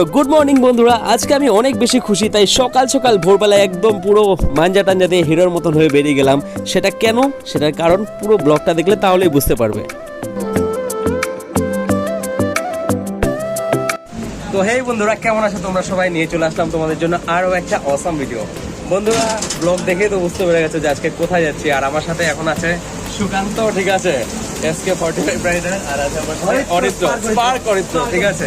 তো good morning বন্ধুরা। আজকে আমি অনেক বেশি খুশি, তাই সকাল সকাল ভোরবেলায় একদম পুরো মাঞ্জা টাঞ্জা দিয়ে হিরোর মতন হয়ে বেরিয়ে গেলাম। সেটা কেন? সেটার কারণ পুরো ব্লগটা দেখলে তাহলেই বুঝতে পারবে। তো হেই বন্ধুরা, কেমন আছো তোমরা? সবাই নিয়ে চলে আসলাম তোমাদের জন্য আরও একটা অসাম ভিডিও বন্ধুরা ব্লগ দেখে তো বুঝতে পেরে গেছো যে আজকে কোথায় যাচ্ছি। আর আমার সাথে এখন আছে সুকান্ত, ঠিক আছে? এসকে ফর্টি ফাইভ রাইডার আর আছে আমার অরিত্র স্পার্ক অরিত্র ঠিক আছে।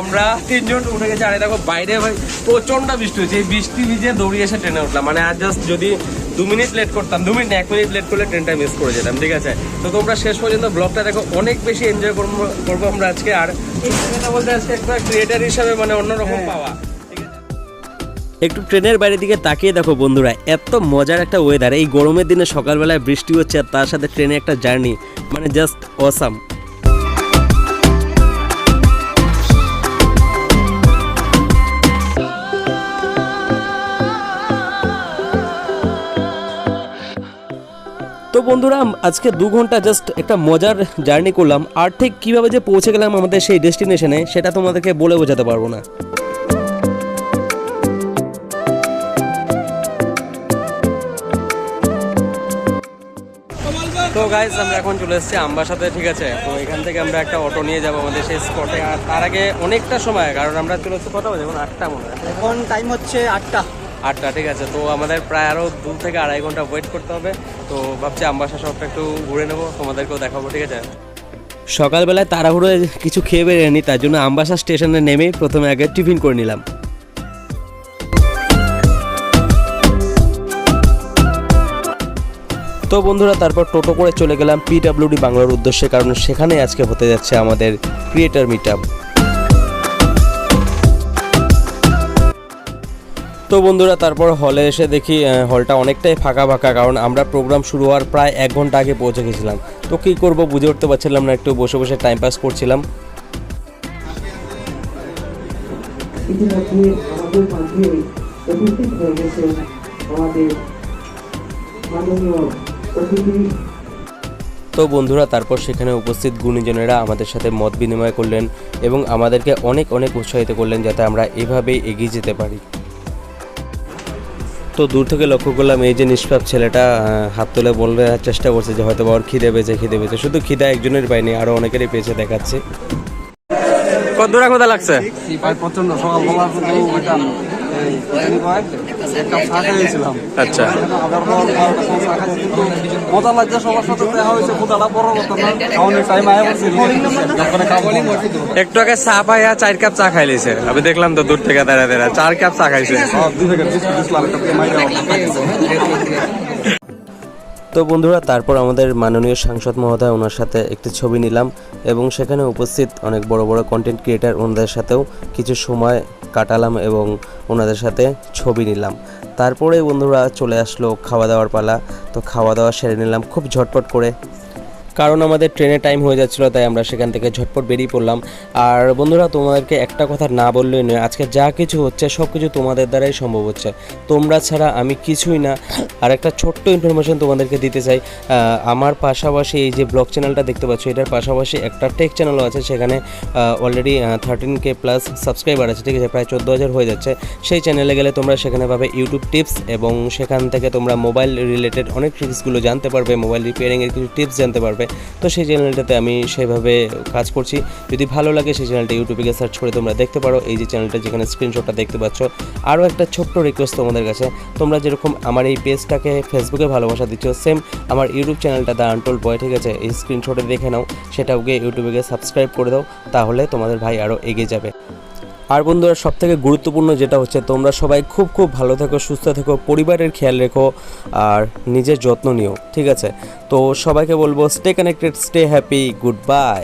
আমরা তিনজন উঠে গেছি আর দেখো বাইরে ভাই প্রচণ্ড বৃষ্টি হচ্ছে এই বৃষ্টি ভিজে দৌড়িয়ে এসে ট্রেনে উঠলাম। মানে আর জাস্ট যদি দু মিনিট লেট করতাম দু মিনিট এক মিনিট লেট করলে ট্রেনটা মিস করে যেতাম ঠিক আছে? তো তোমরা শেষ পর্যন্ত ব্লগটা দেখো অনেক বেশি এনজয় করব করব আমরা আজকে। আর বলতে আজকে একটা ক্রিয়েটার হিসাবে মানে অন্যরকম পাওয়া। একটু ট্রেনের বাইরের দিকে তাকিয়ে দেখো বন্ধুরা, এত মজার একটা ওয়েদার এই গরমের দিনে সকালবেলায় বৃষ্টি হচ্ছে আর তার সাথে ট্রেনে একটা জার্নি মানে জাস্ট অসাম তো বন্ধুরা, আজকে দু ঘণ্টা জাস্ট একটা মজার জার্নি করলাম, আর ঠিক কীভাবে যে পৌঁছে গেলাম আমাদের সেই ডেস্টিনেশনে সেটা তোমাদেরকে বলে বোঝাতে পারব না। তো গাইজ আমরা এখন চলে এসেছি আমবাসাতে ঠিক আছে? তো এখান থেকে আমরা একটা অটো নিয়ে যাব আমাদের সেই স্পটে আর তার আগে অনেকটা সময় কারণ আমরা চলে এসেছি কটা বাজে? এখন আটটা মনে হয়। এখন টাইম হচ্ছে আটটা। আটটা ঠিক আছে? তো আমাদের প্রায় আরও দু থেকে আড়াই ঘণ্টা ওয়েট করতে হবে। তো ভাবছি আমবাসা শহরটা একটু ঘুরে নেব তোমাদেরকেও দেখাবো ঠিক আছে? সকালবেলায় তাড়াহুড়ো কিছু খেয়ে বেরিয়ে নি তার জন্য আমবাসা স্টেশনে নেমে প্রথমে আগে টিফিন করে নিলাম। তো বন্ধুরা, তারপর টোটো করে চলে গেলাম পিডাব্লিউডি বাংলার উদ্দেশ্যে, কারণ সেখানে আজকে হতে যাচ্ছে আমাদের ক্রিয়েটার মিট তো বন্ধুরা, তারপর হলে এসে দেখি হলটা অনেকটাই ফাঁকা ফাঁকা, কারণ আমরা প্রোগ্রাম শুরু হওয়ার প্রায় এক ঘণ্টা আগে পৌঁছে গেছিলাম। তো কী করব বুঝে উঠতে পারছিলাম না, একটু বসে বসে টাইম পাস করছিলাম। আমাদের মাননীয় তো বন্ধুরা তারপর সেখানে উপস্থিত গুণীজনেরা আমাদের সাথে মত বিনিময় করলেন এবং আমাদেরকে অনেক অনেক উৎসাহিত করলেন যাতে আমরা এভাবেই এগিয়ে যেতে পারি। তো দূর থেকে লক্ষ্য করলাম এই যে নিষ্পাপ ছেলেটা হাত তুলে বলতে চেষ্টা করছে যে হয়তো বা ওর খিদে পেয়েছে খিদে পেয়েছে। শুধু খিদা একজনের পাইনি আরও অনেকেরই পেয়েছে দেখাচ্ছে। কত দূরা কোথা লাগছে? প্রচণ্ড সকালবেলা আচ্ছা। আবার পর বারোটার সময় চা খাইছি কিন্তু মজা লাগছে সবার সাথে দেখা হয়েছে ক্ষুদাটা বড় কথা না খাওয়ানোর টাইম আয়া বলছি একটু আগে চা পাইয়া চার কাপ চা খাই লিছে আমি দেখলাম তো দূর থেকে দাঁড়া দাঁড়া চার কাপ চা খাইছে। তো বন্ধুরা তারপর আমাদের মাননীয় সাংসদ মহোদয় ওনার সাথে একটি ছবি নিলাম এবং সেখানে উপস্থিত অনেক বড় বড় কন্টেন্ট ক্রিয়েটার ওনাদের সাথেও কিছু সময় কাটালাম এবং ওনাদের সাথে ছবি নিলাম। তারপরে বন্ধুরা চলে আসলো খাওয়া দাওয়ার পালা। তো খাওয়া দাওয়া সেরে নিলাম। খুব ঝটপট করে কারণ আমাদের ট্রেনের টাইম হয়ে যাচ্ছিল, তাই আমরা সেখান থেকে ঝটপট বেরিয়ে পড়লাম। আর বন্ধুরা, তোমাদেরকে একটা কথা না বললেই নয়, আজকে যা কিছু হচ্ছে, সব কিছু তোমাদের দ্বারাই সম্ভব হচ্ছে। তোমরা ছাড়া আমি কিছুই না। আর একটা ছোট্ট ইনফরমেশন তোমাদেরকে দিতে চাই আমার পাশাপাশি এই যে ব্লগ চ্যানেলটা দেখতে পাচ্ছ, এটার পাশাপাশি একটা টেক চ্যানেলও আছে, সেখানে already thirteen K plus subscriber আছে, ঠিক আছে, প্রায় চোদ্দ হাজার হয়ে যাচ্ছে। সেই চ্যানেলে গেলে তোমরা সেখানে পাবে ইউটিউব টিপস এবং সেখান থেকে তোমরা মোবাইল রিলেটেড অনেক টিপসগুলো জানতে পারবে মোবাইল রিপেয়ারিংয়ের কিছু টিপস জানতে পারবে। তো সেই চ্যানেলটাতে আমি সেভাবে কাজ করছি। যদি ভালো লাগে সেই চ্যানেলটা ইউটিউবে গিয়ে সার্চ করে তোমরা দেখতে পারো। এই যে চ্যানেলটা যেখানে স্ক্রিনশটটা দেখতে পাচ্ছ। আরও একটা ছোট্ট রিকোয়েস্ট তোমাদের কাছে। তোমরা যেরকম আমার এই পেজটাকে ফেসবুকে ভালোবাসা দিচ্ছ সেম আমার ইউটিউব চ্যানেলটা দ্য আনটোল বয় ঠিক আছে? এই স্ক্রিনশটে দেখে নাও। সেটাও গিয়ে ইউটিউবে গিয়ে সাবস্ক্রাইব করে দাও। তাহলে তোমাদের ভাই আরও এগিয়ে যাবে। আর বন্ধুরা সব থেকে গুরুত্বপূর্ণ যেটা হচ্ছে, তোমরা সবাই খুব খুব ভালো থেকো, সুস্থ থেকো, পরিবারের খেয়াল রেখো আর নিজের যত্ন নিও, ঠিক আছে? তো সবাইকে বলব stay connected stay happy good bye